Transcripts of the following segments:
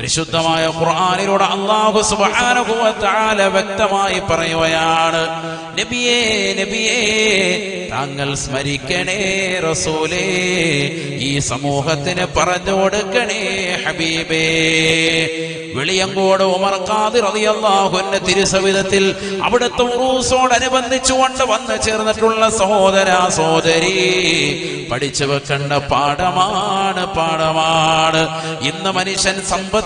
പരിശുദ്ധമായ ഖുർആാനിലൂടെ അള്ളാഹു സുബാനുഭവത്താല വ്യക്തമായി പറയുകയാണ് നബിയേ നബിയേ താങ്കൾ സ്മരിക്കണേ റസൂലേ ഈ സമൂഹത്തിന് പറഞ്ഞു കൊടുക്കണേ ഹബീബേ. വെളിയങ്കോട് ഉമർ ഖാദിർ തിരുസവിധത്തിൽ അവിടുത്തെ ഉറൂസോടനുബന്ധിച്ചുകൊണ്ട് വന്നു ചേർന്നിട്ടുള്ള സഹോദര സഹോദരി പഠിച്ചു വെക്കേണ്ട പാഠമാണ് പാഠമാണ്. ഇന്ന് മനുഷ്യൻ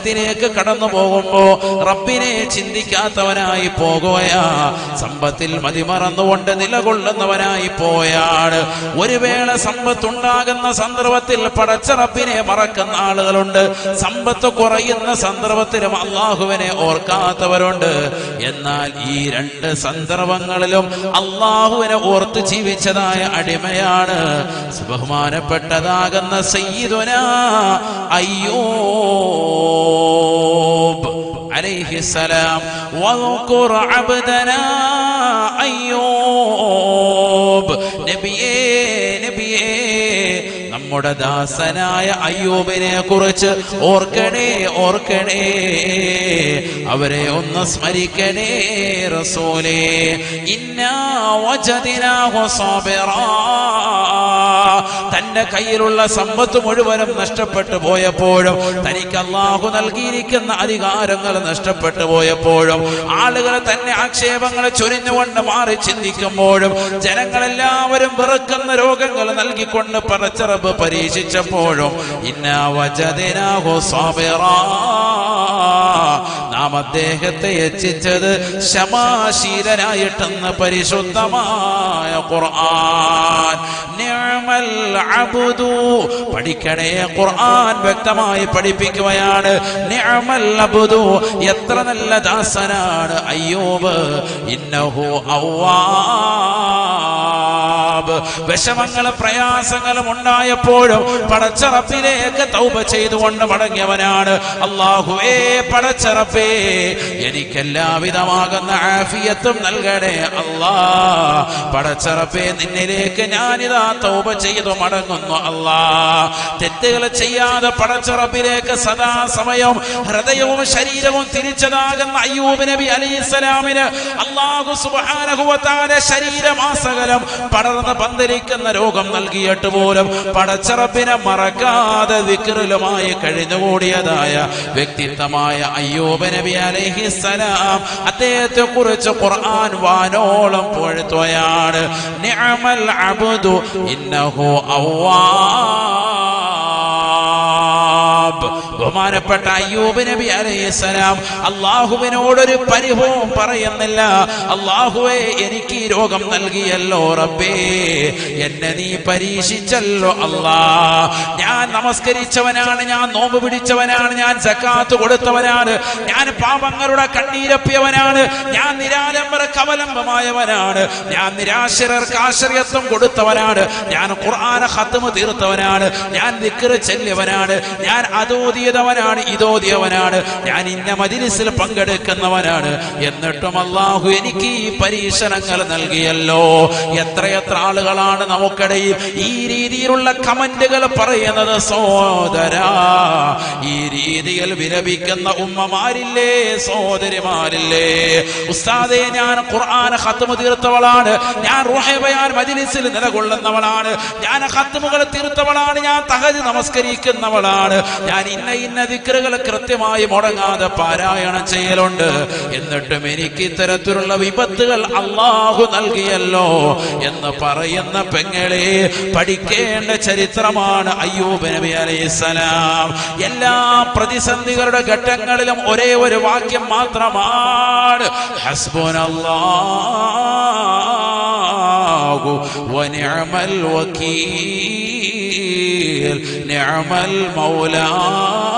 സമ്പത്തിലേക്ക് കടന്നു പോകുമ്പോ റബ്ബിനെ ചിന്തിക്കാത്തവനായി പോകുകയാ. സമ്പത്തിൽ മതിമറന്നുകൊണ്ട് നിലകൊള്ളുന്നവനായി പോയാണ് ഒരു വേള സമ്പത്തുണ്ടാകുന്ന സന്ദർഭത്തിൽ പടച്ച റബ്ബിനെ മറക്കുന്ന ആളുകളുണ്ട്. സമ്പത്ത് കുറയുന്ന സന്ദർഭത്തിലും അള്ളാഹുവിനെ ഓർക്കാത്തവരുണ്ട്. എന്നാൽ ഈ രണ്ട് സന്ദർഭങ്ങളിലും അള്ളാഹുവിനെ ഓർത്ത് ജീവിച്ചതായ അടിമയാണ്. ബഹുമാനപ്പെട്ടതാകുന്ന സയ്യിദുന أيوب عليه السلام. واذكر عبدنا أيوب نبيه നമ്മുടെ ദാസനായ അയ്യൂബിനെ കുറിച്ച് ഓർക്കണേ ഓർക്കണേ. അവരെ ഒന്ന് സ്മരിക്കണേ റസൂലേ. തന്റെ കയ്യിലുള്ള സമ്പത്ത് മുഴുവനും നഷ്ടപ്പെട്ടു പോയപ്പോഴും തനിക്ക് അള്ളാഹു നൽകിയിരിക്കുന്ന അധികാരങ്ങൾ നഷ്ടപ്പെട്ടു പോയപ്പോഴും ആളുകൾ തന്നെ ആക്ഷേപങ്ങൾ ചൊരിഞ്ഞുകൊണ്ട് മാറി ചിന്തിക്കുമ്പോഴും ജനങ്ങളെല്ലാവരും വെറുക്കുന്ന രോഗങ്ങൾ നൽകിക്കൊണ്ട് പടച്ചറബ് പരീക്ഷിച്ചപ്പോഴും ഇന്നാ വജദിനാഹു സാബിറ നാം അദ്ദേഹത്തെ എത്തിച്ചത് ശമാശീലനായിട്ടെന്ന് പരിശുദ്ധമായ ഖുർആൻ. പഠിക്കണേ ഖുർആൻ വ്യക്തമായി പഠിപ്പിക്കുകയാണ്. നിഅമൽ എത്ര നല്ല ദാസനാണ് അയ്യൂബ്. ഇന്നഹു അവ്വാബ് വിഷമങ്ങളും പ്രയാസങ്ങളും ഉണ്ടായപ്പോഴും പടച്ചറപ്പിലേക്ക് തൗബ ചെയ്തുകൊണ്ട് മടങ്ങിയവനാണ്. അള്ളാഹുവേ പടച്ചറപ്പേ എനിക്കെല്ലാവിധമാകുന്ന ആഫിയത്തും നൽകണേ അല്ലാ. പടച്ചറപ്പേ നിന്നിലേക്ക് ഞാനിതാ തൗബ ചെയ്തു മടങ്ങുന്നു അല്ലാ. തെറ്റുകൾ ചെയ്യാതെ പടച്ചറപ്പിലേക്ക് സദാ സമയം ഹൃദയവും ശരീരവും തിരിച്ചതാകുന്ന അയ്യൂബ് നബി അലൈഹിസ്സലാമിന് അള്ളാഹു സുബ്ഹാനഹുവതാല ശരീരമാസകലം പടർന്ന് പന്തലിക്കുന്ന രോഗം നൽകിയിട്ട് പോലും പടച്ചറപ്പിനെ മറക്കാതെ വിക്രലുമായി കഴിഞ്ഞുകൂടിയതായ വ്യക്തിത്വമായ അയ്യൂബ് നബി അലൈഹിസ്സലാം അദ്ദേഹത്തെ കുറിച്ച് ഖുർആൻ വാനോളം പൊഴുത്തുകയാണ് നിഅമൽ അബ്ദു ഇന്നഹു ബഹുമാനപ്പെട്ട അയ്യൂബ് നബി അലൈഹിസ്സലാം അള്ളാഹുവിനോടൊരു പരിഭവം പറയുന്നില്ല. അള്ളാഹുവെ എനിക്ക് ഈ രോഗം നൽകിയല്ലോ റബ്ബേ. എന്നെ നീ പരീക്ഷിച്ചല്ലോ അല്ലാ. ഞാൻ നമസ്കരിച്ചവനാണ് ഞാൻ നോമ്പ് പിടിച്ചവനാണ് ഞാൻ സക്കാത്ത് കൊടുത്തവനാണ് ഞാൻ പാപങ്ങളുടെ കണ്ണീരപ്പിയവനാണ് ഞാൻ നിരാലംബര കവലംബമായവനാണ് ഞാൻ നിരാശ്രർക്ക് ആശ്രയത്വം കൊടുത്തവനാണ് ഞാൻ ഖുർആന ഹത്തുമ തീർത്തവനാണ് ഞാൻ നിക്കറ് ചെല്ലിയവനാണ് ഞാൻ അതോതിയതവനാണ് ഇതോതിയവനാണ് ഞാൻ ഇന്ന മജിലിസിൽ പങ്കെടുക്കുന്നവനാണ്. എന്നിട്ടും അള്ളാഹു എനിക്ക് ഈ പരീക്ഷണങ്ങൾ നൽകിയല്ലോ. എത്രയെത്ര ആളുകളാണ് നമുക്കിടയിൽ ഈ രീതിയിലുള്ള കമന്റുകൾ പറയുന്നത് സോദരാ ഈ രീതിയിൽ വിലപിക്കുന്ന ഉമ്മമാരില്ലേ സോദരിമാരില്ലേ ഉസ്താദെ ഞാൻ ഖുർആൻ ഹത്തുമ തീർത്തവളാണ്. ഞാൻ റുഹേബയാൻ മജിലിസിൽ നിലകൊള്ളുന്നവളാണ്. ഞാൻ ഹത്തുമുകൾ തീർത്തവളാണ്. ഞാൻ തഹജ് നമസ്കരിക്കുന്നവളാണ്. ഞാൻ ഇന്ന ഇന്ന ദിക്കറുകൾ കൃത്യമായി മുടങ്ങാതെ പാരായണം ചെയ്യലുണ്ട്. എന്നിട്ടും എനിക്ക് ഇത്തരത്തിലുള്ള വിപത്തുകൾ അള്ളാഹു നൽകിയല്ലോ എന്ന് പറയുന്ന പെങ്ങളെ പഠിക്കേണ്ട ചരിത്രമാണ് അയ്യൂബ് നബി അലൈഹിസ്സലാം എല്ലാ പ്രതിസന്ധികളുടെ ഘട്ടങ്ങളിലും ഒരേ ഒരു വാക്യം മാത്രമാണ് വകീൽ നിഅമൽ മഹാനായ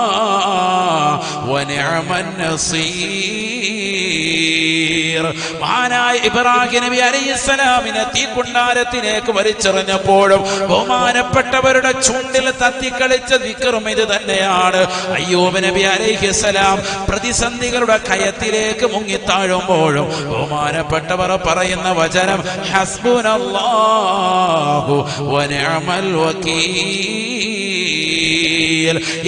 ഇബ്രാഹിം നബി അലൈഹിസ്സലാമിനെ തീക്കുണ്ടാരത്തിലേക്ക് വലിച്ചെറിഞ്ഞപ്പോഴും ബഹുമാനപ്പെട്ടവരുടെ ചുണ്ടിൽ തത്തിക്കളിച്ച ദിക്കറും ഇത് തന്നെയാണ്. അയ്യൂബ് നബി അലൈഹിസ്സലാം പ്രതിസന്ധികളുടെ കയത്തിലേക്ക് മുങ്ങിത്താഴുമ്പോഴും ബഹുമാനപ്പെട്ടവർ പറയുന്ന വചനം ഹസ്ബുനല്ലാഹു വനിഅമൽ വകീൽ.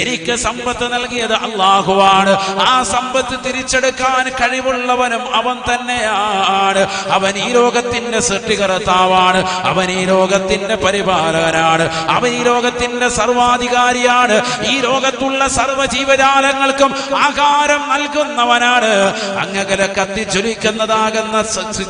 എനിക്ക് സമ്പത്ത് നൽകിയത് അള്ളാഹുവാണ്. ആ സമ്പത്ത് തിരിച്ചെടുക്കാൻ കഴിവുള്ളവനും അവൻ തന്നെയാണ്. അവൻ ഈ ലോകത്തിന്റെ സൃഷ്ടികർത്താവാണ്. അവൻ ഈ ലോകത്തിന്റെ പരിപാലകനാണ്. അവൻ ഈ ലോകത്തിന്റെ സർവാധികാരിയാണ്. ഈ ലോകത്തുള്ള സർവ ജീവജാലങ്ങൾക്കും ആഹാരം നൽകുന്നവനാണ് അങ്ങകലെ കത്തിച്ചൊലിക്കുന്നതാകുന്ന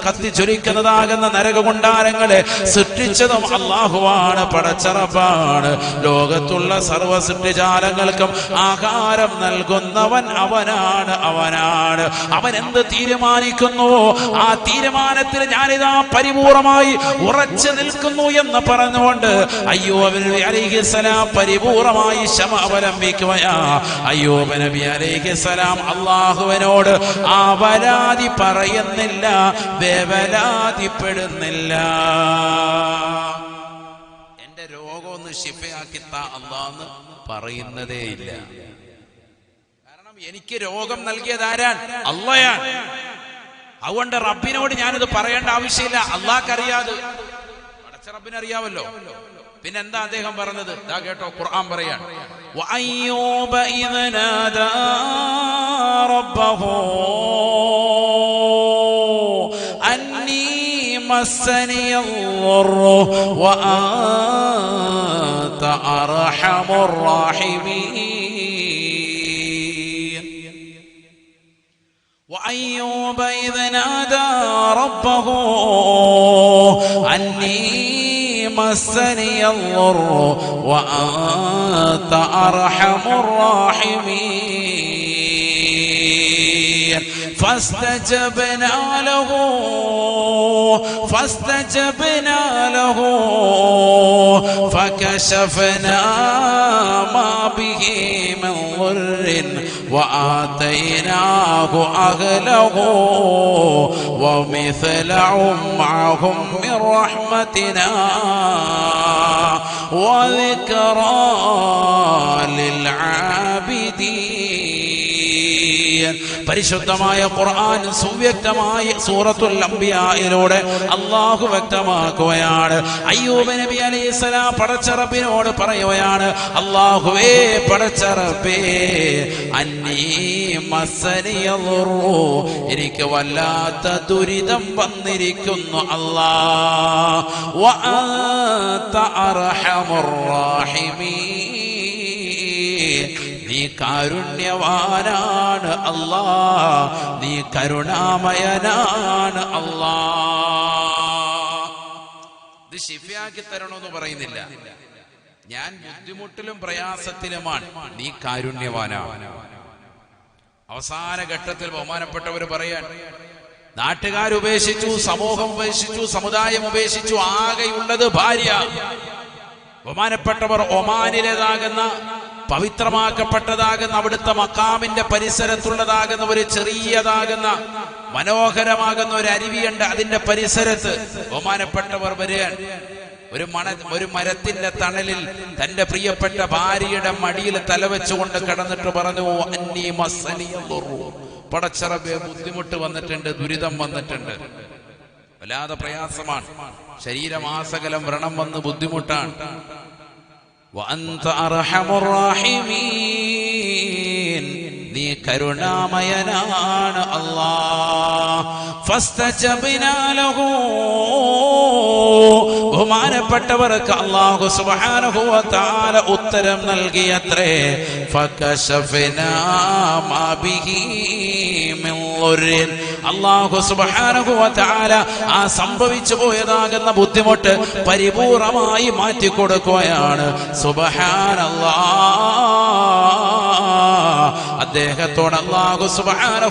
കത്തിച്ചൊലിക്കുന്നതാകുന്ന നരകകുണ്ടാരങ്ങളെ സൃഷ്ടിച്ചതും അള്ളാഹുവാണ്. പടച്ചറപ്പാണ് ലോകത്തുള്ള സർവ സൃഷ്ടിജാലങ്ങൾക്കും ആഹാരം നൽകുന്നവൻ അവനാണ് അവനാണ്. അവൻ എന്ത് തീരുമാനിക്കുന്നു? ആ തീരുമാനത്തിൽ ഞാനിതാ പരിപൂർണമായി ഉറച്ചു നിൽക്കുന്നു എന്ന് പറഞ്ഞുകൊണ്ട് അയ്യോ നബി അലൈഹിസ്സലാം പരിപൂർണമായി ക്ഷമ അവലംബിക്കുകയാ. അയ്യോ നബി അലൈഹിസ്സലാം അള്ളാഹുവിനോട് ആ പറയുന്നില്ല വേവലാതിപ്പെടുന്നില്ല രോഗമൊന്ന് ശിഫയാക്കി താ അള്ളാന്ന് പറയുന്നതേ കാരണം എനിക്ക് രോഗം നൽകിയത് ആരാൻ അള്ളയാണ്. അതുകൊണ്ട് റബ്ബിനോട് ഞാനിത് പറയേണ്ട ആവശ്യമില്ല. അള്ളാഹ്ക്കറിയാതെ. അടച്ച പിന്നെ പിന്നെന്താ അദ്ദേഹം പറഞ്ഞത്? ഇതാ കേട്ടോ ഖുർആൻ പറയാണ്. വഅയ്യൂബ ഇദ്നാദാ റബ്ബഹു مسني الضر وأنت أرحم الراحمين. وأيوب إذ نادى ربه أني مسني الضر وأنت أرحم الراحمين. فاستجبنا له فاستجبنا له فكشفنا ما به من ضر وآتيناه أهله ومثلهم معهم من رحمتنا وذكرى للعابدين. പരിശുദ്ധമായ ഖുർആൻ സുവ്യക്തമായ സൂറത്തുൽ അംബിയായിലൂടെ അള്ളാഹു വ്യക്തമാക്കുകയാണ് അയ്യൂബ് നബി അലൈഹിസ്സലാം പടച്ചറബിനോട് പറയുകയാണ് അള്ളാഹുവേ പടച്ചറബേ അന്നീ മസനിയ ദുർറു. എനിക്ക് വല്ലാത്ത ദുരിതം വന്നിരിക്കുന്നു അല്ലാ വഅന്ത അർഹമുർ റാഹിമീൻ നീ കാരുണ്യവാനാണ് അല്ലാ. നീ കരുണാമയനാണ് അല്ലാ. ഇത് ശിഫയാക്കി തരണമെന്ന് പറയുന്നില്ല. ഞാൻ ബുദ്ധിമുട്ടിലും പ്രയാസത്തിലുമാണ്. നീ കാരുണ്യവാനാണ്. അവസാന ഘട്ടത്തിൽ ബഹുമാനപ്പെട്ടവർ പറയാൻ നാട്ടുകാർ ഉപേക്ഷിച്ചു സമൂഹം ഉപേക്ഷിച്ചു സമുദായം ഉപേക്ഷിച്ചു ആകെയുള്ളത് ഭാര്യ. ബഹുമാനപ്പെട്ടവർ ഒമാനിലേതാകുന്ന പവിത്രമാക്കപ്പെട്ടതാകുന്ന അവിടുത്തെ മക്കാമിന്റെ പരിസരത്തുള്ളതാകുന്ന ഒരു ചെറിയതാകുന്ന മനോഹരമാകുന്ന ഒരു അരുവിയുണ്ട് അതിന്റെ പരിസരത്ത്. ബഹുമാനപ്പെട്ടവർ വരികയാണ്. ഒരു മണ ഒരു മരത്തിന്റെ തണലിൽ തന്റെ പ്രിയപ്പെട്ട ഭാര്യയുടെ മടിയിൽ തലവെച്ചുകൊണ്ട് കടന്നിട്ട് പറഞ്ഞു അന്നി പടച്ചറബെ ബുദ്ധിമുട്ട് വന്നിട്ടുണ്ട് ദുരിതം വന്നിട്ടുണ്ട്. വല്ലാതെ പ്രയാസമാണ്. ശരീരമാസകലം വ്രണം വന്ന് ബുദ്ധിമുട്ടാണ്. وأنت أرحم الراحمين. നീ കരുണാമയനാണ് അള്ളാഹു ബഹുമാനപ്പെട്ടവർക്ക് അള്ളാഹു വ ഉത്തരം നൽകിയത്രേ. സുബ്ഹാനഹു വ ആ സംഭവിച്ചു പോയതാകുന്ന ബുദ്ധിമുട്ട് പരിപൂർണമായി മാറ്റിക്കൊടുക്കുകയാണ്. സുബഹാനല്ലാ അദ്ദേഹത്തോട്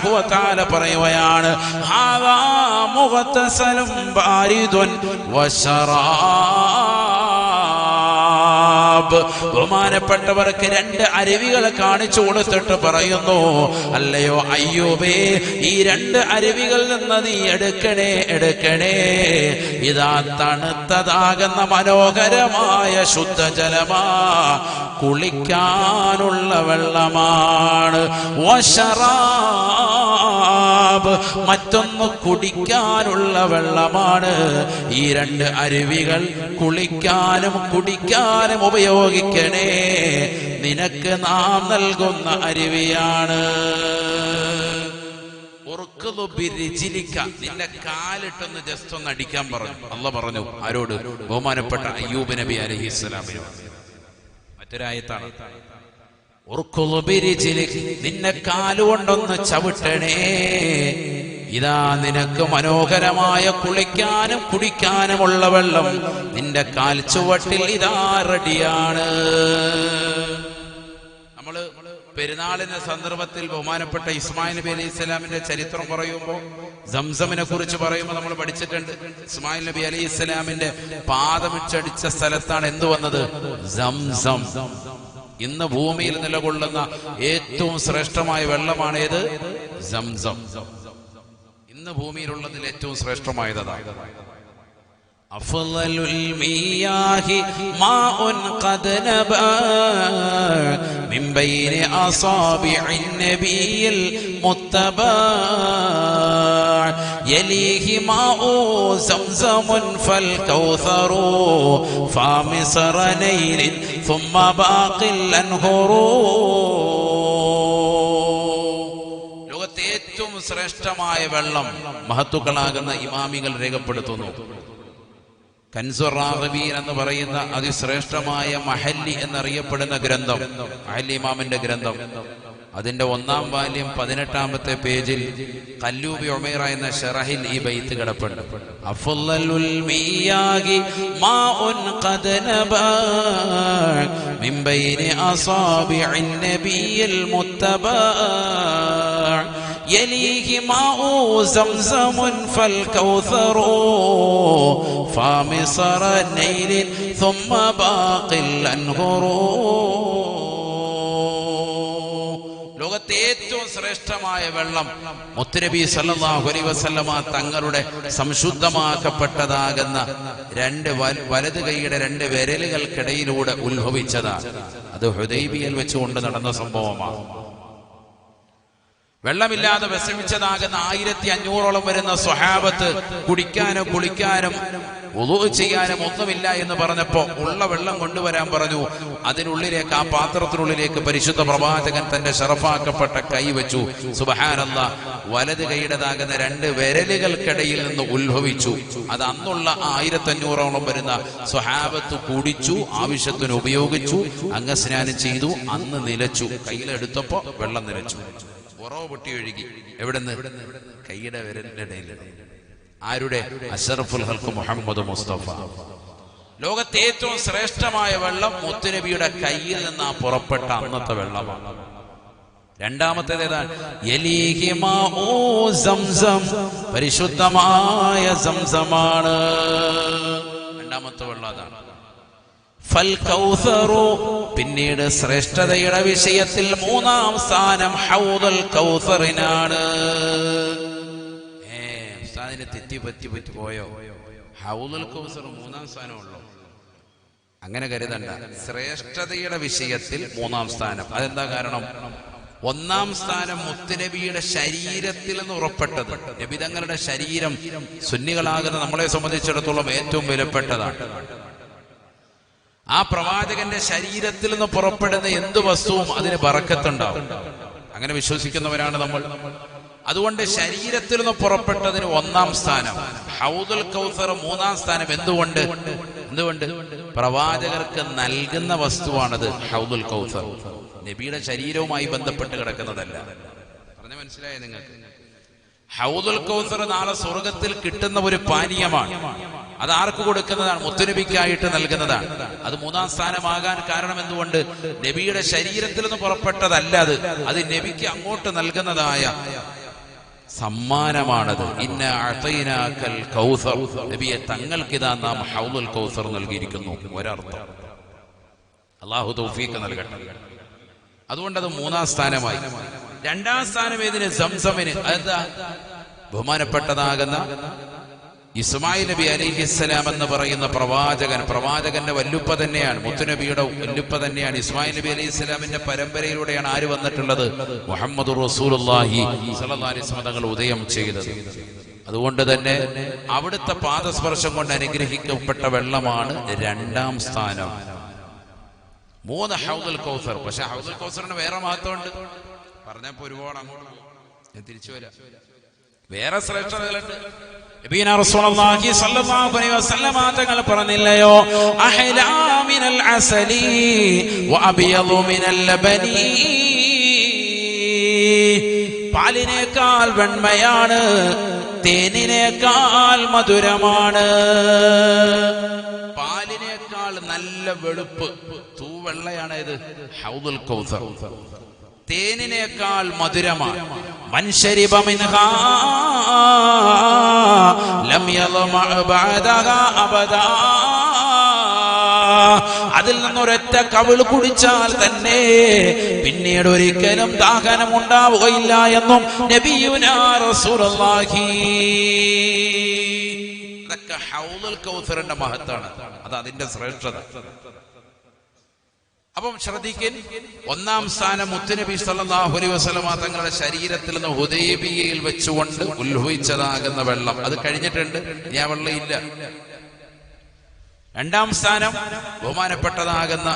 വ തആല പറയുകയാണ് മുഗ്തസലും ബാരിദുൻ വശറാബ് ബഹുമാനപ്പെട്ടവർക്ക് രണ്ട് അരുവികൾ കാണിച്ചു കൊടുത്തിട്ട് പറയുന്നു അല്ലയോ അയ്യോബേ ഈ രണ്ട് അരുവികളിൽ നിന്ന് നീ എടുക്കണേ എടുക്കണേ. ഇതാ തണുത്തതാകുന്ന മനോഹരമായ ശുദ്ധജലമാ. കുളിക്കാനുള്ള വെള്ളമാണ്. വശറാബ് മറ്റൊന്ന് കുടിക്കാനുള്ള വെള്ളമാണ്. ഈ രണ്ട് അരുവികൾ കുളിക്കാനും കുടിക്കാനും ഉപയോഗിക്കണേ. നിനക്ക് നാം നൽകുന്ന അരുവിയാണ്. നിന്റെ കാലിട്ടൊന്ന് ജസ്റ്റ് ഒന്ന് അടിക്കാൻ പറഞ്ഞു. അല്ല പറഞ്ഞു ആരോട്? ബഹുമാനപ്പെട്ട അയ്യൂബ് നബി അലഹിസ്സലാമിനോ മറ്റൊരായത്താണ്. നിന്നെ കാലുകൊണ്ടൊന്ന് ചവിട്ടണേ. ഇതാ നിനക്ക് മനോഹരമായ കുളിക്കാനും കുടിക്കാനുമുള്ള വെള്ളം. നിന്റെ കാൽ ചുവട്ടിൽ ഇതാ റെഡിയാണ്. നമ്മൾ പെരുന്നാളിന്റെ സന്ദർഭത്തിൽ ബഹുമാനപ്പെട്ട ഇസ്മായിൽ നബി അലൈഹി ഇസ്ലാമിന്റെ ചരിത്രം പറയുമ്പോൾ സംസമിനെ കുറിച്ച് പറയുമ്പോൾ നമ്മൾ പഠിച്ചിട്ടുണ്ട്. ഇസ്മായിൽ നബി അലൈഹി ഇസ്ലാമിന്റെ പാദമിച്ചടിച്ച സ്ഥലത്താണ് എന്ത് വന്നത്? സംസം. ഇന്ന് ഭൂമിയിൽ നിലകൊള്ളുന്ന ഏറ്റവും ശ്രേഷ്ഠമായ വെള്ളമാണ് ഏത്? സംസം. ഇന്ന് ഭൂമിയിലുള്ളതിൽ ഏറ്റവും ശ്രേഷ്ഠമായത് അതാണ് أفضل المياه ماء قد نبع من بين أصابع النبي المتبع يليه ماء زمزم فالكوثر فامصر نيل ثم باقي الأنهر ശ്രേഷ്ഠമായ വെള്ളം മഹത്തുക്കളാകുന്ന ഇമാമികൾ രേഖപ്പെടുത്തുന്നു. കൻസുറാഹബീൻ എന്ന് പറയുന്ന അതിശ്രേഷ്ഠമായ മഹല്ലി എന്നറിയപ്പെടുന്ന ഗ്രന്ഥം മഹല്ലി ഇമാമിന്റെ ഗ്രന്ഥം. അതിന്റെ ഒന്നാം ബാല്യം പതിനെട്ടാമത്തെ പേജിൽ കല്ലൂബി ഒമേറ എന്ന ഷറഹിൽ ഈ ബൈത്ത് കിടപ്പുണ്ട്. മിയാഹി മാഉൻ ഖദ് നബാ മിൻ ബൈനി അസാബിഇൻ നബിയിൽ മുത്തബാ يليه ماء زمزم فالكوثر فامصر نيل ثم باقي الأنهر ലോകത്തെ ഏറ്റവും ശ്രേഷ്ഠമായ വെള്ളം മുത്തുനബി സല്ലല്ലാഹു അലൈഹി വസല്ലമ തങ്ങളുടെ സംശുദ്ധമാക്കപ്പെട്ടതാകുന്ന രണ്ട് വല- വലത് കൈയുടെ രണ്ട് വിരലുകൾക്കിടയിലൂടെ ഉത്ഭവിച്ചതാണ് അത് ഹുദൈബിയൽ വെച്ചുകൊണ്ട് നടന്ന സംഭവമാണ് വെള്ളമില്ലാതെ വിശ്രമിച്ചതാകുന്ന ആയിരത്തി അഞ്ഞൂറോളം വരുന്ന സ്വഹാബത്ത് കുടിക്കാനും കുളിക്കാനും ഒതു ചെയ്യാനും ഒന്നുമില്ല എന്ന് പറഞ്ഞപ്പോ ഉള്ള വെള്ളം കൊണ്ടുവരാൻ പറഞ്ഞു. അതിനുള്ളിലേക്ക് ആ പാത്രത്തിനുള്ളിലേക്ക് പരിശുദ്ധ പ്രവാചകൻ തന്റെ ഷറഫാക്കപ്പെട്ട കൈ വെച്ചു. സുബഹാനല്ല വലത് കൈയുടേതാകുന്ന രണ്ട് വിരലുകൾക്കിടയിൽ നിന്ന് ഉത്ഭവിച്ചു. അത് അന്നുള്ള ആയിരത്തി അഞ്ഞൂറോളം വരുന്ന സ്വഹാബത്ത് കുടിച്ചു ആവശ്യത്തിന് ഉപയോഗിച്ചു അംഗസ്നാനം ചെയ്തു അന്ന് നിലച്ചു. കയ്യിലെടുത്തപ്പോ വെള്ളം നിലച്ചു. ഉറവ് പൊട്ടി ഒഴുകി. എവിടുന്ന്? കൈയുടെ വിരലിന്റെ ഇടയിൽ ആരുടെ? അഷറഫുൽ ഹൽക്ക് മുഹമ്മദ് മുസ്തഫ. ലോകത്തെ ഏറ്റവും ശ്രേഷ്ഠമായ വെള്ളം മുത്തുനബിയുടെ കയ്യിൽ നിന്ന് പുറപ്പെട്ട അന്നത്തെ വെള്ളമാണ്. രണ്ടാമത്തേത് ഏതാണ്? പരിശുദ്ധമായ സംസമാണ്. രണ്ടാമത്തെ വെള്ളം അതാണ്. ഫൽ കൗസറു. പിന്നീട് ശ്രേഷ്ഠതയുടെ വിഷയത്തിൽ മൂന്നാം സ്ഥാനം ഹൗദൽ കൗസറിനാണ്. പോയോ? ഹൗദൽ കൗസർ മൂന്നാം സ്ഥാനമുള്ളൂ. അങ്ങനെ കരുതണ്ട. ശ്രേഷ്ഠതയുടെ വിഷയത്തിൽ മൂന്നാം സ്ഥാനം. അതെന്താ കാരണം? ഒന്നാം സ്ഥാനം മുത്തുനബിയുടെ ശരീരത്തിൽ നിന്ന് ഉറപ്പെട്ടത്. നബിതങ്ങളുടെ ശരീരം സുന്നികളാകുന്ന നമ്മളെ സംബന്ധിച്ചിടത്തോളം ഏറ്റവും വിലപ്പെട്ടതാണ്. ആ പ്രവാചകന്റെ ശരീരത്തിൽ നിന്ന് പുറപ്പെടുന്ന എന്ത് വസ്തുവും അതിന് പറക്കത്തുണ്ടാവും അങ്ങനെ വിശ്വസിക്കുന്നവരാണ് നമ്മൾ. അതുകൊണ്ട് ശരീരത്തിൽ നിന്ന് പുറപ്പെട്ടതിന് ഒന്നാം സ്ഥാനം ഹൗദുൽ കൗസർ മൂന്നാം സ്ഥാനം എന്തുകൊണ്ട്? എന്തുകൊണ്ട്? പ്രവാചകർക്ക് നൽകുന്ന വസ്തുവാണത് ഹൗദുൽ കൗസർ. നബിയുടെ ശരീരവുമായി ബന്ധപ്പെട്ട് കിടക്കുന്നതല്ല. പറഞ്ഞ മനസ്സിലായോ നിങ്ങൾക്ക്? ഹൗദുൽ കൗസർ നാളെ സ്വർഗത്തിൽ കിട്ടുന്ന ഒരു പാനീയമാണ്. അത് ആർക്ക് കൊടുക്കുന്നതാണ്? മുത്തുനബിക്കായിട്ട് നൽകുന്നതാണ്. അത് മൂന്നാം സ്ഥാനമാകാൻ കാരണം എന്തുകൊണ്ട്? നബിയുടെ ശരീരത്തിൽ നിന്ന് പുറപ്പെട്ടതല്ല അത്. അത് നബിക്ക് അങ്ങോട്ട് നൽകുന്നതായ സമ്മാനമാണത്. ഇന്ന അഴത്തൈനാക്കൽ കൗസർ. നബിയെ തങ്ങൾക്കിതാ നാം ഹൗദുൽ കൗസർ നൽകിയിരിക്കുന്നു. ഒരർത്ഥം. അള്ളാഹു തൗഫീഖ് നൽകട്ടെ. അതുകൊണ്ട് അത് മൂന്നാം സ്ഥാനമായി. രണ്ടാം സ്ഥാനം ഏതിന്? സംസമിന്. അതെന്താ? ബഹുമാനപ്പെട്ടതാകുന്ന ഇസ്മായിൽ നബി അലിഹിസ്സലാം എന്ന് പറയുന്ന പ്രവാചകൻ. പ്രവാചകന്റെ വല്ലുപ്പ തന്നെയാണ്. മുത്തുനബിയുടെ വല്ലുപ്പ തന്നെയാണ്. ഇസ്മായിൽ നബി അലൈഹി ഇസ്ലാമിന്റെ പരമ്പരയിലൂടെയാണ് ആര് വന്നിട്ടുള്ളത്? മുഹമ്മദ് തങ്ങൾ ഉദയം ചെയ്തത്. അതുകൊണ്ട് തന്നെ അവിടുത്തെ പാദസ്പർശം കൊണ്ട് അനുഗ്രഹിക്കപ്പെട്ട വെള്ളമാണ് രണ്ടാം സ്ഥാനം. മൂന്ന് ഹൗദൽ കൗസർ. പക്ഷെ ഹൗദൽ കൗസറിന് വേറെ മഹത്വമുണ്ട്. പറഞ്ഞപ്പോ ഒരുപാട് അങ്ങോട്ട് ഞാൻ തിരിച്ചു വരാം. വേറെ ശ്രേഷ്ഠതകളുണ്ട് തങ്ങൾ പറഞ്ഞില്ലയോ? പാലിനേക്കാൾ വെണ്മയാണ് തേനിനേക്കാൾ മധുരമാണ്. പാലിനേക്കാൾ നല്ല വെളുപ്പ് തൂവെള്ളയാണ് ഇത് ഹൗദുൽ കൗസർ. തേനിനേക്കാൾ മധുരമാണ്. അതിൽ നിന്നൊരൊറ്റ കവിൾ കുടിച്ചാൽ തന്നെ പിന്നീട് ഒരിക്കലും ദാഹനം ഉണ്ടാവുകയില്ല എന്നും ഹൗദുൽ കൗസറിന്റെ മഹത്താണ്. അത് അതിന്റെ ശ്രേഷ്ഠത. അപ്പം ശ്രദ്ധിക്കൻ ഒന്നാം സ്ഥാനം മുത്തുനബി അലൈഹി വസല്ലമ തങ്ങളുടെ ശരീരത്തിൽ നിന്ന് ഹുദൈബിയയിൽ വെച്ചുകൊണ്ട് ഉത്ഭവിച്ചതാകുന്ന വെള്ളം. അത് കഴിഞ്ഞിട്ടുണ്ട് ഞാൻ വെള്ളം ഇല്ല. രണ്ടാം സ്ഥാനം ബഹുമാനപ്പെട്ടതാകുന്ന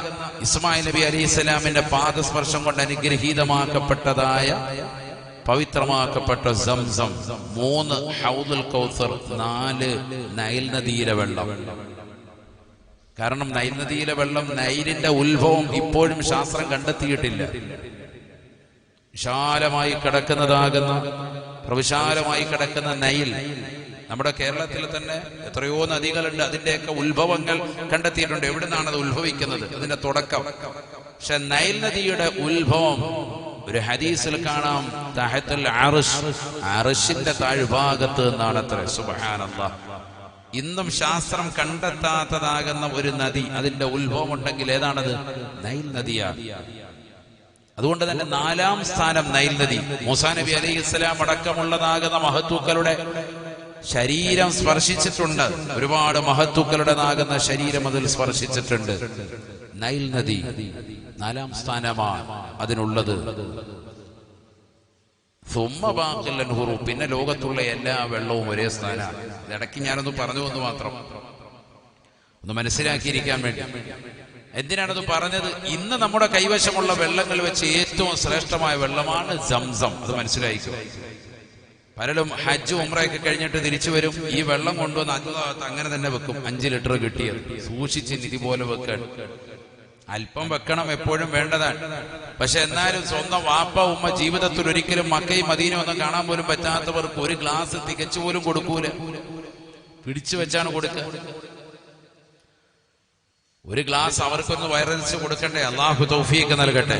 ഇസ്മായിൽ നബി അലൈഹി സ്വലാമിന്റെ പാദസ്പർശം കൊണ്ട് അനുഗ്രഹീതമാക്കപ്പെട്ടതായ പവിത്രമാക്കപ്പെട്ട സംസം മൂന്ന് ഹൗദുൽ കൗസർ നാല് നൈൽ നദിയിലെ വെള്ളം. കാരണം നൈൽ നദിയിലെ വെള്ളം നൈലിന്റെ ഉത്ഭവം ഇപ്പോഴും ശാസ്ത്രം കണ്ടെത്തിയിട്ടില്ല. വിശാലമായി കിടക്കുന്നതാകുന്ന പ്രവിശാലമായി കിടക്കുന്ന നൈൽ നമ്മുടെ കേരളത്തിൽ തന്നെ എത്രയോ നദികളുണ്ട്. അതിന്റെയൊക്കെ ഉത്ഭവങ്ങൾ കണ്ടെത്തിയിട്ടുണ്ട്. എവിടെ നിന്നാണ് അത് ഉത്ഭവിക്കുന്നത്? അതിന്റെ തുടക്കം. പക്ഷെ നൈൽ നദിയുടെ ഉത്ഭവം ഒരു ഹദീസിൽ കാണാം. താഴ്ഭാഗത്ത് നിന്നാണ് അത്ര. സുബ്ഹാനല്ലാഹ് ഇന്നും ശാസ്ത്രം കണ്ടെത്താത്തതാകുന്ന ഒരു നദി അതിന്റെ ഉത്ഭവം ഉണ്ടെങ്കിൽ ഏതാണത്? നൈൽ നദിയാണ്. അതുകൊണ്ട് തന്നെ നാലാം സ്ഥാനം നൈൽ നദി. മൂസാ നബി അലൈഹി ഇസ്ലാം അടക്കമുള്ളതാകുന്ന മഹത്തൂക്കളുടെ ശരീരം സ്പർശിച്ചിട്ടുണ്ട്. ഒരുപാട് മഹത്തുക്കളുടേതാകുന്ന ശരീരം അതിൽ സ്പർശിച്ചിട്ടുണ്ട്. നൈൽ നദി നാലാം സ്ഥാനമാണ് അതിനുള്ളത്. സുമ്മ ബാക്കിൽ പിന്നെ ലോകത്തുള്ള എല്ലാ വെള്ളവും ഒരേ സ്ഥാനമാണ്. ഇടയ്ക്ക് ഞാനൊന്ന് പറഞ്ഞു എന്ന് മാത്രം. ഒന്ന് മനസ്സിലാക്കിയിരിക്കാൻ വേണ്ടി. എന്തിനാണത് പറഞ്ഞത്? ഇന്ന് നമ്മുടെ കൈവശമുള്ള വെള്ളങ്ങൾ വെച്ച് ഏറ്റവും ശ്രേഷ്ഠമായ വെള്ളമാണ് സംസം. അത് മനസ്സിലായിക്കും? പലരും ഹജ്ജ് ഉമ്രയൊക്കെ കഴിഞ്ഞിട്ട് തിരിച്ചു വരും. ഈ വെള്ളം കൊണ്ടുവന്ന് അഞ്ചു അങ്ങനെ തന്നെ വെക്കും. അഞ്ച് ലിറ്റർ കിട്ടിയത്. സൂക്ഷിച്ച് നിധി പോലെ വെക്കാൻ. അല്പം വെക്കണം എപ്പോഴും വേണ്ടതാണ്. പക്ഷെ എന്നാലും സ്വന്തം വാപ്പ ഉമ്മ ജീവിതത്തിൽ ഒരിക്കലും മക്കയും മദീനും ഒന്നും കാണാൻ പോലും പറ്റാത്തവർക്ക് ഒരു ഗ്ലാസ് തികച്ചു പോലും കൊടുക്കൂല. പിടിച്ചു വെച്ചാണ് കൊടുക്കുക. ഒരു ഗ്ലാസ് അവർക്കൊന്ന് വയറലിച്ച് കൊടുക്കണ്ടേ? അള്ളാഹു തൗഫീക്ക് നൽകട്ടെ.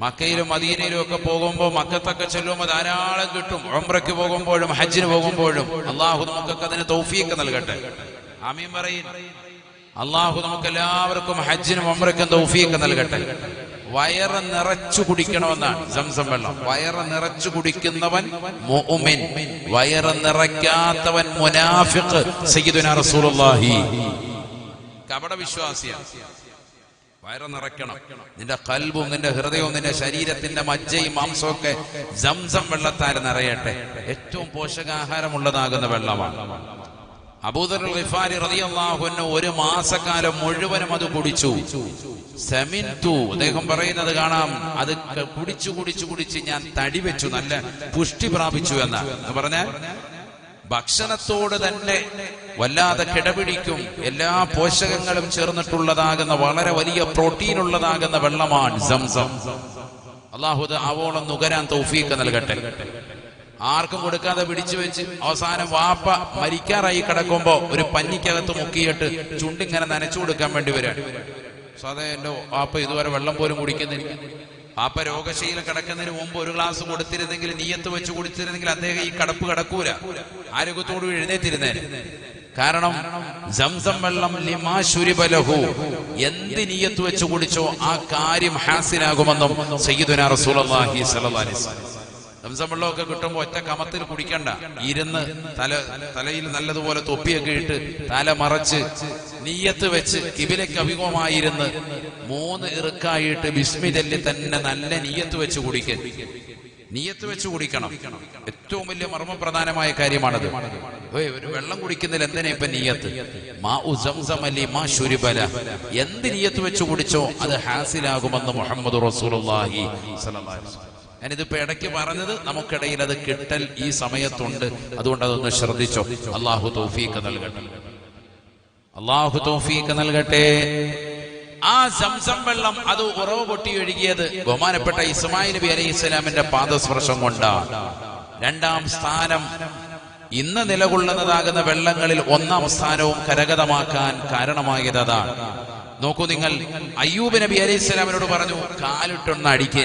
മക്കയിലും മദീനയിലും ഒക്കെ പോകുമ്പോൾ മക്കത്തൊക്കെ ചെല്ലുമ്പോൾ ധാരാളം കിട്ടും. ഒമ്രയ്ക്ക് പോകുമ്പോഴും ഹജ്ജിന് പോകുമ്പോഴും. അള്ളാഹു നമുക്കൊക്കെ അതിന് തൗഫീക്ക് നൽകട്ടെ. ആമീൻ പറയും. അള്ളാഹു നമുക്ക് എല്ലാവർക്കും ഹജ്ജിനും ഒമ്രയ്ക്കും തൗഫീക്ക് നൽകട്ടെ. വയറ് നിറച്ചു കുടിക്കണമെന്നാണ് സംസം വെള്ളം. വയറ് നിറച്ചു കുടിക്കുന്നവൻ മുഅ്മിൻ. വയറ് നിറയ്ക്കാത്തവൻ മുനാഫിഖ് റസൂലുള്ളാഹി. കപട വിശ്വാസിയാണ് വയറ് നിറയ്ക്കണം. നിന്റെ കൽബും നിന്റെ ഹൃദയവും നിന്റെ ശരീരത്തിന്റെ മജ്ജയും മാംസവും ഒക്കെ സംസം വെള്ളത്താൽ നിറയട്ടെ. ഏറ്റവും പോഷകാഹാരമുള്ളതാകുന്ന വെള്ളമാണ്. അബൂദർ റിഫാരി ഒരു മാസക്കാലം മുഴുവനും അത് കുടിച്ചു. സെമിൻതു അദ്ദേഹം പറയുന്നത് കാണാം അത് കുടിച്ചു കുടിച്ചു കുടിച്ച് ഞാൻ തടി വെച്ചു നല്ല പുഷ്ടി പ്രാപിച്ചു എന്ന്. പറഞ്ഞ ഭക്ഷണത്തോട് തന്നെ വല്ലാതെ കിടപിടിക്കും എല്ലാ പോഷകങ്ങളും ചേർന്നിട്ടുള്ളതാകുന്ന വളരെ വലിയ പ്രോട്ടീൻ ഉള്ളതാകുന്ന വെള്ളമാണ് സംസം. അള്ളാഹുദ ആവോളം നുകരാൻ തൗഫീക്ക് നൽകട്ടെ. ആർക്കും കൊടുക്കാതെ പിടിച്ചു വെച്ച് അവസാനം വാപ്പ മരിക്കാറായി കിടക്കുമ്പോ ഒരു പഞ്ഞിക്കകത്ത് മുക്കിയിട്ട് ചുണ്ടിങ്ങനെ നനച്ചു കൊടുക്കാൻ വേണ്ടി വരാണ് സാധാ എന്റെ വാപ്പ ഇതുവരെ വെള്ളം പോലും കുടിക്കുന്നില്ല. വാപ്പ രോഗശീലം കിടക്കുന്നതിന് മുമ്പ് ഒരു ഗ്ലാസ് കൊടുത്തിരുന്നെങ്കിൽ നീയത്ത് വെച്ച് കുടിച്ചിരുന്നെങ്കിൽ അദ്ദേഹം ഈ കടപ്പ് കിടക്കൂല. ആരോഗ്യത്തോട് എഴുന്നേറ്റിരുന്നേ. കാരണം സംസം വെള്ളം ലിമാ എന്ത് നീയത്ത് വെച്ച് കുടിച്ചോ ആ കാര്യം ഹാസിനാകുമെന്നും സയ്യിദുന റസൂലുള്ളാഹി സ്വല്ലല്ലാഹി അലൈഹി വസല്ലം സംസം വെള്ളമൊക്കെ കിട്ടുമ്പോ ഒറ്റ കമത്തിൽ കുടിക്കണ്ട. ഇരുന്ന് തല തലയിൽ നല്ലതുപോലെ തൊപ്പിയൊക്കെ ഇട്ട് തല മറച്ച് നീയത്ത് വെച്ച് കിബിലയ്ക്ക് അഭിമുഖമായിരുന്ന് മൂന്ന് ഇറുക്കായിട്ട് ബിസ്മി ചൊല്ലി തന്നെ നല്ല നീയത്ത് വെച്ച് കുടിക്കൻ നീയത്ത് വെച്ച് കുടിക്കണം. ഏറ്റവും വലിയ മർമ്മപ്രധാനമായ കാര്യമാണത്. ഒരു വെള്ളം കുടിക്കുന്നതിൽ എന്തിനാ ഇപ്പൊ നീയത്ത്? മാ അല്ലി മാ ശുരിബല. എന്ത് നീയത്ത് വെച്ച് കുടിച്ചോ അത് ഹാസിലാകുമെന്ന് മുഹമ്മദ് റസൂൽ. ഞാനിതിപ്പോ ഇടയ്ക്ക് പറഞ്ഞത് നമുക്കിടയിൽ അത് കിട്ടൽ ഈ സമയത്തുണ്ട്. അതുകൊണ്ട് അതൊന്ന് ശ്രദ്ധിച്ചോ. അള്ളാഹു തോഫീക്ക് നൽകട്ടെ. അള്ളാഹു തോഫീക്ക് നൽകട്ടെ. ആ സംസം വെള്ളം അത് ഉറവ് പൊട്ടി ഒഴുകിയത് ബഹുമാനപ്പെട്ട ഇസ്മായിൽ നബി അലൈഹി ഇസ്ലാമിന്റെ പാദസ്പർശം കൊണ്ടാണ് രണ്ടാം സ്ഥാനം ഇന്ന് നിലകൊള്ളുന്നതാകുന്ന വെള്ളങ്ങളിൽ ഒന്നാം സ്ഥാനവും കരഗതമാക്കാൻ കാരണമായത് അതാണ്. നോക്കൂ നിങ്ങൾ അയ്യൂബ് നബി അലൈഹി സ്വലാമിനോട് പറഞ്ഞു കാലിട്ടൊന്ന് അടിക്കേ.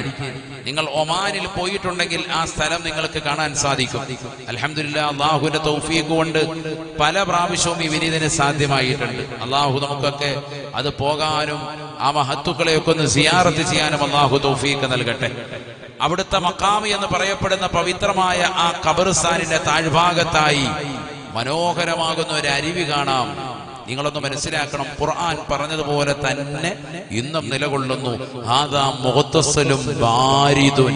നിങ്ങൾ ഒമാനിൽ പോയിട്ടുണ്ടെങ്കിൽ ആ സ്ഥലം നിങ്ങൾക്ക് കാണാൻ സാധിക്കും. അലഹമില്ല അള്ളാഹുവിന്റെ തൗഫീഖ് കൊണ്ട് പല പ്രാവശ്യവും ഈ സാധ്യമായിട്ടുണ്ട്. അള്ളാഹു നമുക്കൊക്കെ അത് പോകാനും ആ മഹത്തുക്കളെയൊക്കെ ഒന്ന് സിയാറത്ത് ചെയ്യാനും അള്ളാഹു തൗഫീഖ് നൽകട്ടെ. അവിടുത്തെ മക്കാമി എന്ന് പറയപ്പെടുന്ന പവിത്രമായ ആ ഖബർസ്ഥാനിന്റെ താഴ്ഭാഗത്തായി മനോഹരമാകുന്ന ഒരു അരുവി കാണാം. നിങ്ങളൊന്ന് മനസ്സിലാക്കണം. ഖുർആൻ പറഞ്ഞതുപോലെ തന്നെ ഇന്നും നിലകൊള്ളുന്നു. ആദാ മുഖത്തസലും ബാരിദുൻ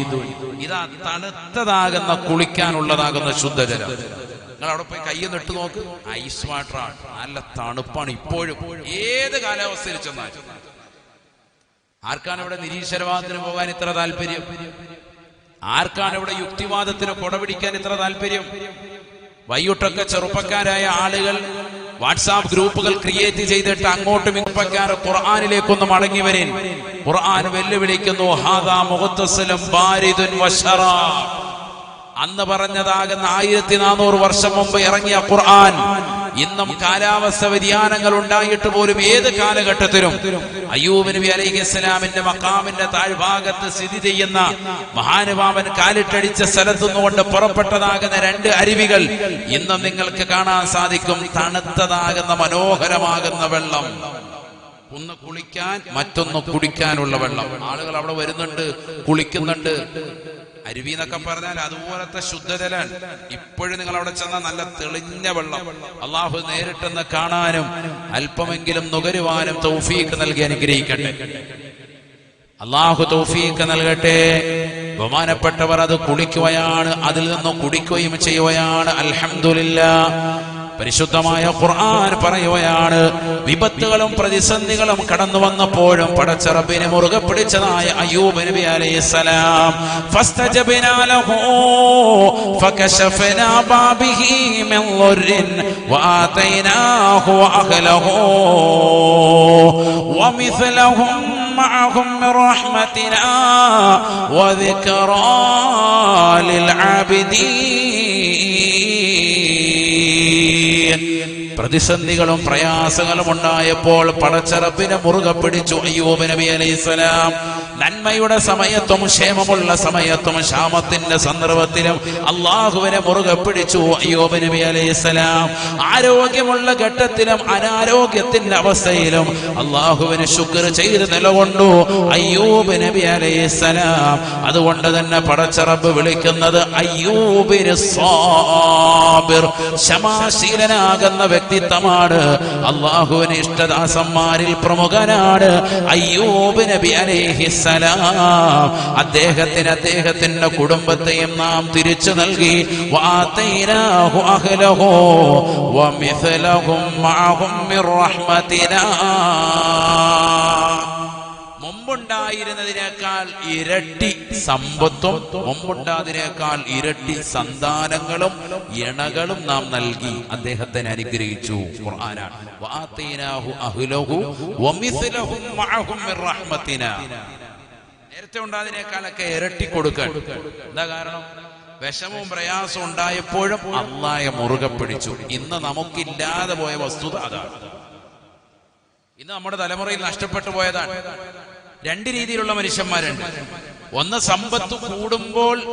ഇതാ തണുത്തതാകുന്ന കുളിക്കാനുള്ളതാകുന്ന ശുദ്ധജലം. നിങ്ങൾ അവിടെ പോയി കയ്യൊന്ന് ഇട്ട് നോക്ക്. ഐസ് വാട്ടർ ആണ് നല്ല തണുപ്പാണ് ഇപ്പോഴും. ഏത് കാലാവസ്ഥയിൽ ചെന്നാൽ ആർക്കാണ് ഇവിടെ നിരീശ്വരവാദത്തിന് പോകാൻ ഇത്ര താല്പര്യം? ആർക്കാണ് ഇവിടെ യുക്തിവാദത്തിന് കൊടപിടിക്കാൻ ഇത്ര താല്പര്യം? വൈകിട്ടൊക്കെ ചെറുപ്പക്കാരായ ആളുകൾ വാട്സാപ്പ് ഗ്രൂപ്പുകൾ ക്രിയേറ്റ് ചെയ്തിട്ട് അങ്ങോട്ടും ഇങ്ങോട്ടും ഖുർആാനിലേക്കൊന്ന് മടങ്ങി വരേൻ. ഖുർആൻ വെല്ലുവിളിക്കുന്നു ഹാദാ മുഹത്തസലും ബാരിദുൻ വശറാബ് അന്ന് പറഞ്ഞതാകുന്ന ആയിരത്തി നാനൂറ് വർഷം മുമ്പ് ഇറങ്ങിയ ഖുർആൻ ഇന്നും കാലാവസ്ഥ വ്യതിയാനങ്ങൾ ഉണ്ടായിട്ട് പോലും ഏത് കാലഘട്ടത്തിലും അയ്യൂബ് നബി അലൈഹി ഇസ്ലാമിന്റെ മക്കാമിന്റെ താഴ്ഭാഗത്ത് സ്ഥിതി ചെയ്യുന്ന മഹാനുഭാവൻ കാലിട്ടടിച്ച നിന്നുകൊണ്ട് പുറപ്പെട്ടതാകുന്ന രണ്ട് അരുവികൾ ഇന്നും നിങ്ങൾക്ക് കാണാൻ സാധിക്കും. തണുത്തതാകുന്ന മനോഹരമാകുന്ന വെള്ളം. ഒന്ന് കുളിക്കാൻ മറ്റൊന്ന് കുടിക്കാനുള്ള വെള്ളം. ആളുകൾ അവിടെ വരുന്നുണ്ട് കുളിക്കുന്നുണ്ട്. അരുവി എന്നൊക്കെ പറഞ്ഞാൽ അതുപോലത്തെ ശുദ്ധജലാണ് ഇപ്പോഴും നിങ്ങൾ അവിടെ ചെന്നാൽ നല്ല തെളിഞ്ഞ വെള്ളം. അള്ളാഹു നേരിട്ടെന്ന് കാണാനും അല്പമെങ്കിലും നുകരുവാനും തൗഫീക്ക് നൽകി അനുഗ്രഹിക്കട്ടെ. അള്ളാഹു തൗഫീക്ക് നൽകട്ടെ. ബഹുമാനപ്പെട്ടവർ അത് കുളിക്കുകയാണ് അതിൽ നിന്ന് കുടിക്കുകയും ചെയ്യുകയാണ്. അൽഹംദുലില്ല. പരിശുദ്ധമായ ഖുർആൻ പറയുകയാണ് വിപത്തുകളും പ്രതിസന്ധികളും കടന്നു വന്നപ്പോഴും പടച്ചറബിനെ മുറുകെ പിടിച്ചതായ അയ്യൂബ് നബി അലൈഹിസ്സലാം ഫസ്തജബ്നാ ലഹു ഫകശഫനാ ബാബിഹി മിൻ ളുർരിൻ വആതൈനാഹു വഅഹ്ലഹു ومثلهم معهم من رحمتنا وذكرى للعابدين പ്രതിസന്ധികളും പ്രയാസങ്ങളും ഉണ്ടായപ്പോൾ പടച്ചറപ്പിനെ മുറുകെ പിടിച്ചു. അയ്യൂബ് നബി അലൈഹിസ്സലാം നന്മയുടെ സമയത്തും ക്ഷേമമുള്ള സമയത്തും ക്ഷാമത്തിന്റെ സന്ദർഭത്തിലും അള്ളാഹുവിനെ മുറുകെ പിടിച്ചു. അയ്യൂബ് നബി അലൈഹിസ്സലാം ആരോഗ്യമുള്ള ഘട്ടത്തിലും അനാരോഗ്യത്തിന്റെ അവസ്ഥയിലും അള്ളാഹുവിന് ശുക്ർ ചെയ്ത് നിലകൊണ്ടു. അയ്യൂബ് നബി അലൈഹിസ്സലാം അതുകൊണ്ട് തന്നെ പടച്ചറപ്പ് വിളിക്കുന്നത് അയ്യൂബിന് ക്ഷമാശീലനാകുന്ന വ്യക്തിത്വമാണ് അള്ളാഹുവിന് ഇഷ്ടദാസന്മാരിൽ പ്രമുഖനാണ് അയ്യൂബ് നബി അലൈഹിസ്സലാം അദ്ദേഹത്തിന് അദ്ദേഹത്തിന്റെ കുടുംബത്തെയും നാം തിരിച്ചു നൽകി. വാതൈനാഹു മാഹും റഹ്മതിനാ മുമ്പുണ്ടായിരുന്നതിനേക്കാൾ ഇരട്ടി സമ്പത്തും മുമ്പുണ്ടാതിനേക്കാൾ ഇരട്ടി സന്താനങ്ങളും ഇണകളും നാം നൽകി അദ്ദേഹത്തിന് അനുഗ്രഹിച്ചു. നേരത്തെ ഉണ്ടാതിനേക്കാളൊക്കെ ഇരട്ടി കൊടുക്കാൻ എന്താ കാരണം? വിഷമവും പ്രയാസവും ഉണ്ടായപ്പോഴും അള്ളായ മുറുകെ പിടിച്ചു. ഇന്ന് നമുക്കില്ലാതെ പോയ വസ്തുത അതാണ്. ഇന്ന് നമ്മുടെ തലമുറയിൽ നഷ്ടപ്പെട്ടു പോയതാണ്. രണ്ട് രീതിയിലുള്ള മനുഷ്യന്മാരുണ്ട്. ഒന്ന് സമ്പത്ത് കൂടുമ്പോൾ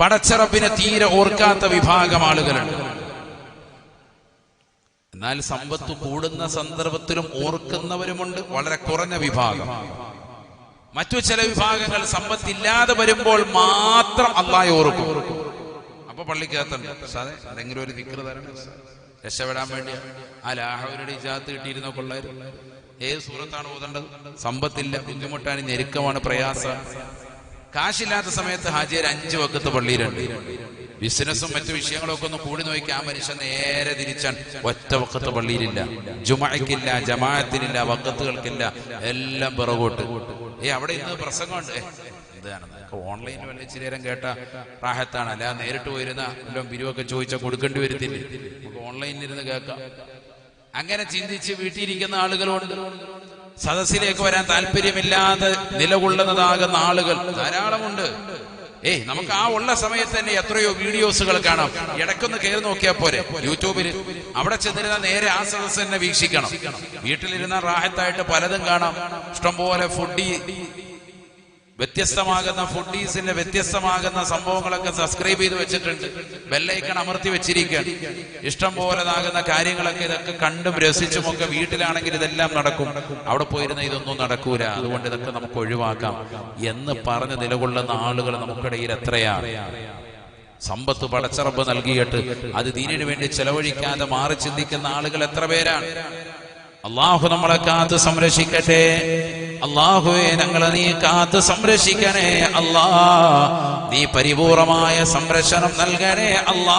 പടച്ചറപ്പിനെ തീരെ ഓർക്കാത്ത വിഭാഗം ആളുകളുണ്ട്. എന്നാൽ സമ്പത്ത് കൂടുന്ന സന്ദർഭത്തിലും ഓർക്കുന്നവരുമുണ്ട് വളരെ കുറഞ്ഞ വിഭാഗം. മറ്റു ചില വിഭാഗങ്ങൾ സമ്പത്തില്ലാതെ വരുമ്പോൾ മാത്രം അള്ളായി ഓർക്കും. അപ്പൊ പള്ളിക്കകത്തുണ്ട്. ഒരു. രക്ഷപ്പെടാൻ വേണ്ടി ആ ലാഹവരുടെ ഇജാത്ത് കിട്ടിയിരുന്ന കൊള്ളായിരുന്നു ഏത് സൂറത്താണ് ഓതേണ്ടത്? സമ്പത്തില്ല ബുദ്ധിമുട്ടാണ് ഞെരുക്കമാണ് പ്രയാസം. കാശില്ലാത്ത സമയത്ത് ഹാജിയർ അഞ്ചു വക്കത്ത് പള്ളിയിലുണ്ട്. ബിസിനസ്സും മറ്റു വിഷയങ്ങളൊക്കെ ഒന്ന് കൂടി നോക്കി ആ മനുഷ്യൻ നേരെ തിരിച്ചാൻ ഒറ്റ വക്കത്ത് പള്ളിയിലില്ല. ജുമയ്ക്കില്ല ജമാഅത്തിനില്ല വക്കത്തുകൾക്കില്ല എല്ലാം പിറകോട്ട്. ഏ അവിടെ ഇന്ന് പ്രസംഗമുണ്ട്? ഓൺലൈൻ വല്ല ഇച്ചിരി നേരം കേട്ട റാഹത്താണ്. അല്ല നേരിട്ട് പോയിരുന്ന വല്ലതും പിരിവൊക്കെ ചോദിച്ചാൽ കൊടുക്കേണ്ടി വരത്തില്ലേ? ഓൺലൈനിൽ ഇരുന്ന് കേൾക്കാം. അങ്ങനെ ചിന്തിച്ച് വീട്ടിയിരിക്കുന്ന ആളുകളുണ്ട്. സദസ്സിലേക്ക് വരാൻ താല്പര്യമില്ലാതെ നിലകൊള്ളുന്നതാകുന്ന ആളുകൾ ധാരാളമുണ്ട്. ഏയ് നമുക്ക് ആ ഉള്ള സമയത്ത് തന്നെ എത്രയോ വീഡിയോസുകൾ കാണാം. ഇടയ്ക്കൊന്ന് കയറി നോക്കിയാൽ പോരെ. യൂട്യൂബിൽ അവിടെ ചെന്നിരുന്ന നേരെ ആ സദസ്സ് തന്നെ വീക്ഷിക്കണം. വീട്ടിലിരുന്ന റാഹത്തായിട്ട് പലതും കാണാം. ഇഷ്ടംപോലെ ഫുഡി വ്യത്യസ്തമാകുന്ന ഫുഡീസിന്റെ വ്യത്യസ്തമാകുന്ന സംഭവങ്ങളൊക്കെ സബ്സ്ക്രൈബ് ചെയ്ത് വെച്ചിട്ടുണ്ട്. ബെല്ലൈക്കൺ അമർത്തി വെച്ചിരിക്കുകയാണ്. ഇഷ്ടം പോലെതാകുന്ന കാര്യങ്ങളൊക്കെ ഇതൊക്കെ കണ്ടും രസിച്ചും ഒക്കെ വീട്ടിലാണെങ്കിൽ ഇതെല്ലാം നടക്കും. അവിടെ പോയിരുന്ന ഇതൊന്നും നടക്കൂല. അതുകൊണ്ട് ഇതൊക്കെ നമുക്ക് ഒഴിവാക്കാം. എന്ന് പറഞ്ഞ് നിലകൊള്ളുന്ന ആളുകൾ നമുക്കിടയിൽ എത്രയാണ് സമ്പത്ത് പടച്ചറപ്പ് നൽകിയിട്ട് അത് ദീനിനു വേണ്ടി ചെലവഴിക്കാതെ മാറി ചിന്തിക്കുന്ന ആളുകൾ എത്ര പേരാണ്? അള്ളാഹു നമ്മളെ കാത്ത് സംരക്ഷിക്കട്ടെ. അള്ളാഹുവെ ഞങ്ങളെ നീ കാത്ത് സംരക്ഷിക്കണേ. അല്ലാ നീ പരിപൂർണമായ സംരക്ഷണം നൽകണേ. അല്ലാ.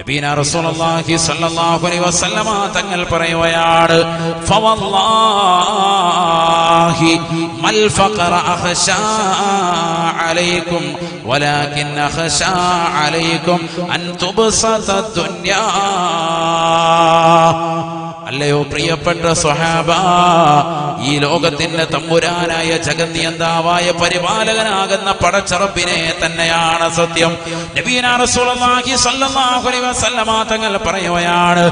നബീന റസൂലുള്ളാഹി സ്വല്ലല്ലാഹു അലൈഹി വസല്ലമ തങ്ങൾ പറയുകയാണ് ഫവല്ലാഹി الفقر أخشى عليكم ولكن أخشى عليكم أن تبسط الدنيا. അല്ലയോ പ്രിയപ്പെട്ട സ്വഹാബ ഈ ലോകത്തിന്റെ തമ്പുരാനായ ജഗന്നിയന്താവായ പരിപാലകനാകുന്ന പടച്ചറപ്പിനെ തന്നെയാണ് സത്യം. തങ്ങൾ പറയുകയാണ്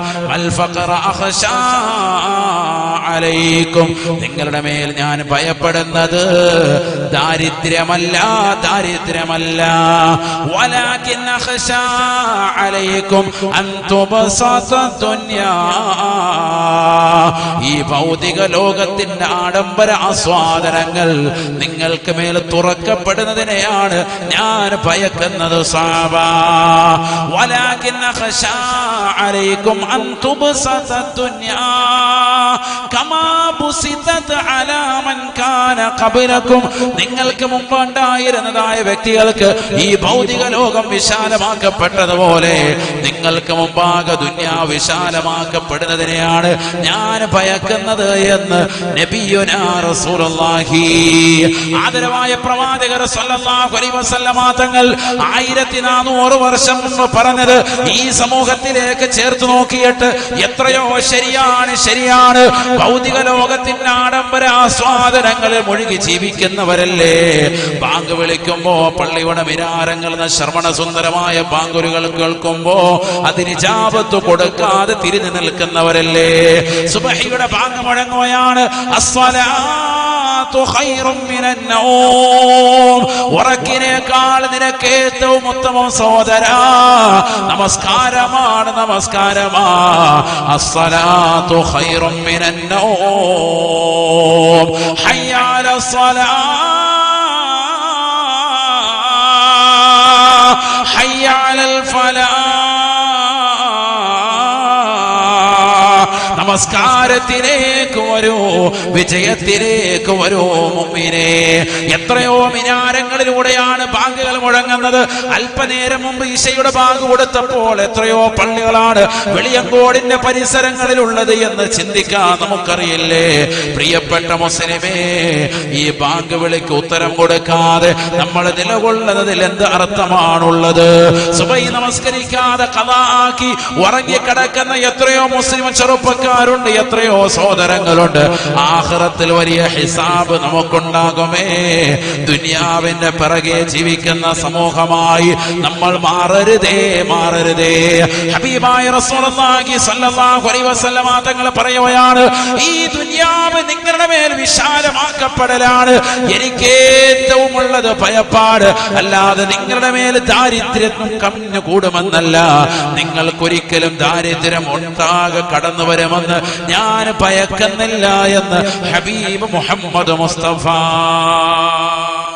നിങ്ങളുടെ മേൽ ഞാൻ ഭയപ്പെടുന്നത് ദാരിദ്ര്യമല്ല ദാരിദ്ര്യമല്ല. ഈ ഭൗതിക ലോകത്തിന്റെ ആഡംബര ആസ്വാദനങ്ങൾ നിങ്ങൾക്ക് മേൽ തുറക്കപ്പെടുന്നതിനെയാണ് ഞാൻ ഭയക്കുന്നത് നിങ്ങൾക്ക് മുമ്പ് ഉണ്ടായിരുന്നതായ വ്യക്തികൾക്ക് ഈ ഭൗതിക ലോകം വിശാലമാക്കപ്പെട്ടതുപോലെ നിങ്ങൾക്ക് മുമ്പാകെ ദുന്യാ വിശാലമാക്കപ്പെടുന്നതിനെയാണ് ഞാൻ ഭയക്കുന്നത് എന്ന് ആദരവായ പ്രവാചകർ തങ്ങൾ ആയിരത്തി നാനൂറ് വർഷം മുമ്പ് പറഞ്ഞത് ഈ സമൂഹത്തിലേക്ക് ചേർത്ത് നോക്കിയിട്ട് എത്രയോ ശരിയാണ് ശരിയാണ്. ഭൗതിക ലോകത്തിന്റെ ആഡംബര ആസ്വാദനങ്ങളിൽ മുഴുകി ജീവിക്കുന്നവരല്ലേ ബാങ്ക് വിളിക്കുമ്പോ പള്ളിയുടെ വിരാരങ്ങൾ ശ്രവണ സുന്ദരമായ ബാങ്കുരുകൾ കേൾക്കുമ്പോ അതിന് ജാപത്ത് കൊടുക്കാതെ തിരിഞ്ഞു നിൽക്കുന്നവരല്ലേ? സുബഹിയുടെ ബാങ്ക് മുഴങ്ങുകയാണ് സഹോദര നമസ്കാരമാണ് നമസ്കാരമാ. അസ്സലാത്തു ഖൈറും മിനൻ നൗം. ഹയ്യ അല സ്വലാ على الفلاح. നമസ്കാരത്തിലേക്ക് വരൂ. വിജയത്തിലേക്ക് വരൂ മുമ്പിനെ എത്രയോ മിനാരങ്ങളിലൂടെയാണ് ബാങ്കുകൾ മുഴങ്ങുന്നത്. അല്പനേരം മുമ്പ് ഈശയുടെ ബാങ്ക് കൊടുത്തപ്പോൾ എത്രയോ പള്ളികളാണ് വെളിയങ്കോടിന്റെ പരിസരങ്ങളിലുള്ളത് എന്ന് ചിന്തിക്കാൻ നമുക്കറിയില്ലേ. പ്രിയപ്പെട്ട മുസ്ലിമേ ഈ ബാങ്ക് വിളിക്ക് ഉത്തരം കൊടുക്കാതെ നമ്മൾ നിലകൊള്ളുന്നതിൽ എന്ത് അർത്ഥമാണുള്ളത്? സുബൈ നമസ്കരിക്കാതെ കഥാക്കി ഉറങ്ങിക്കിടക്കുന്ന എത്രയോ മുസ്ലിം ചെറുപ്പക്കാരുണ്ട് എത്രയോ സഹോദരങ്ങളുണ്ട്. ആഹ്റത്തിൽ വലിയ ഹിസാബ് നമുക്കുണ്ടാകുമേ. ദുനിയാവിന്റെ പിറകെ ജീവിക്കുന്ന സമൂഹമായി നമ്മൾ മാറരുതേ മാറരുതേ. ഹബീബായ റസൂലുള്ളാഹി അലൈഹി വസല്ലമ തങ്ങൾ പറയുകയാണ് ഈ ദുനിയാവ് നിങ്ങളുടെ മേൽ വിശാലമാക്കപ്പെടലാണ്. എനിക്ക് ഏറ്റവും ഉള്ളത് ഭയപ്പാട്. അല്ലാതെ നിങ്ങളുടെ മേൽ ദാരിദ്ര്യം കമ്മിഞ്ഞു കൂടുമെന്നല്ല നിങ്ങൾക്കൊരിക്കലും ദാരിദ്ര്യം ഒട്ടാകെ കടന്നു വരുമെന്ന് ഞാൻ ഭയക്കുന്നില്ല എന്ന് ഹബീബ് മുഹമ്മദ് മുസ്തഫ.